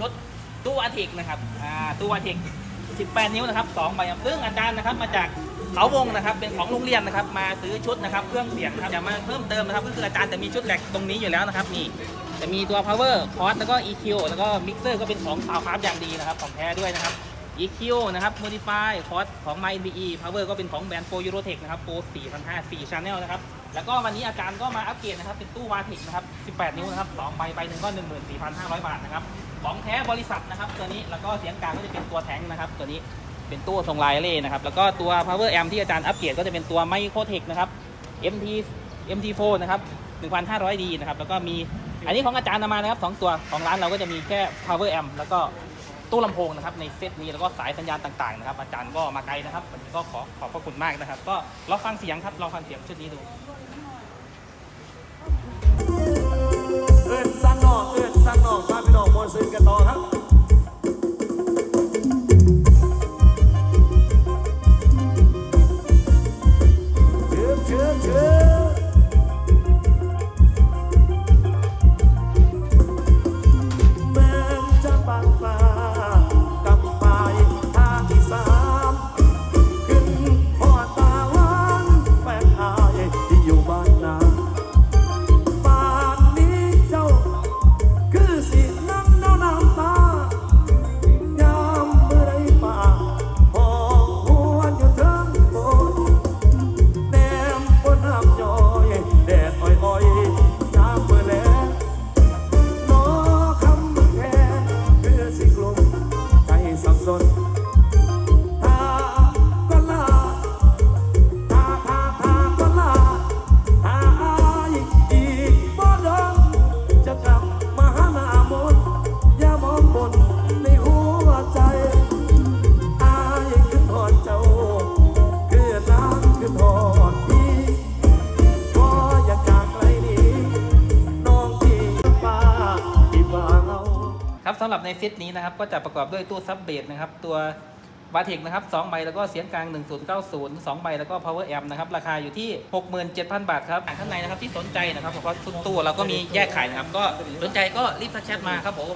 ชุดตู้อาทิกนะครับอ่าตู้อาทิก18 นิ้วนะครับ2ใบซึ่งอาจารย์นะครับมาจากเขาวงนะครับเป็นของโรงเรียนนะครับมาซื้อชุดนะครับเครื่องเสียงนะครับจะมาเพิ่มเติมนะครับก็คืออาจารย์จะมีชุดแหลกตรงนี้อยู่แล้วนะครับนี่จะมีตัว power cos แล้วก็ EQ แล้วก็ mixer ก็เป็นของสาวคราฟอย่างดีนะครับของแท้ด้วยนะครับ EQ นะครับ modify cos ของ MyBE power ก็เป็นของแบรนด์ Pro Eurotech นะครับ Pro 4,500 4 channel นะครับแล้วก็วันนี้อาจารย์ก็มาอัปเกรดนะครับเป็นตู้ Vatic นะครับ 18 นิ้วนะครับ2ใบใบหนึ่งก็ 14,500 บาทนะครับของแท้บริษัทนะครับตัวนี้แล้วก็เสียงกลางก็จะเป็นตัวแท้งนะครับตัวนี้เป็นตู้ทรงลายเล่นะครับแล้วก็ตัว power amp ที่อาจารย์อัปเกรดก็จะเป็นตัว microtech นะครับ mt mt4 นะครับ 1,500d นะครับแล้วก็มีอันนี้ของอาจารย์นำมานะครับสองตัวของร้านเราก็จะมีแค่ power amp แล้วก็ตู้ลำโพงนะครับในเซตนี้แล้วก็สายสัญญาณต่างๆนะครับอาจารย์ก็มาไกลนะครับวันนี้ก็ขอขอบพระคุณมากนะครับ ก็ลองฟังเสียงครับลองฟังเสียงชุดนี้ดู สำหรับในเซตนี้นะครับ ก็จะประกอบด้วยตู้ซับเบสนะครับ ตัววาเทคนะครับ2ใบแล้วก็เสียงกลาง 1090 2ใบแล้วก็ power amp นะครับ ราคาอยู่ที่ 67,000 บาทครับข้างในนะครับที่สนใจนะครับเพราะทุกตู้เราก็มีแยกขายนะครับ ก็สนใจก็รีบทักแชทมาครับผม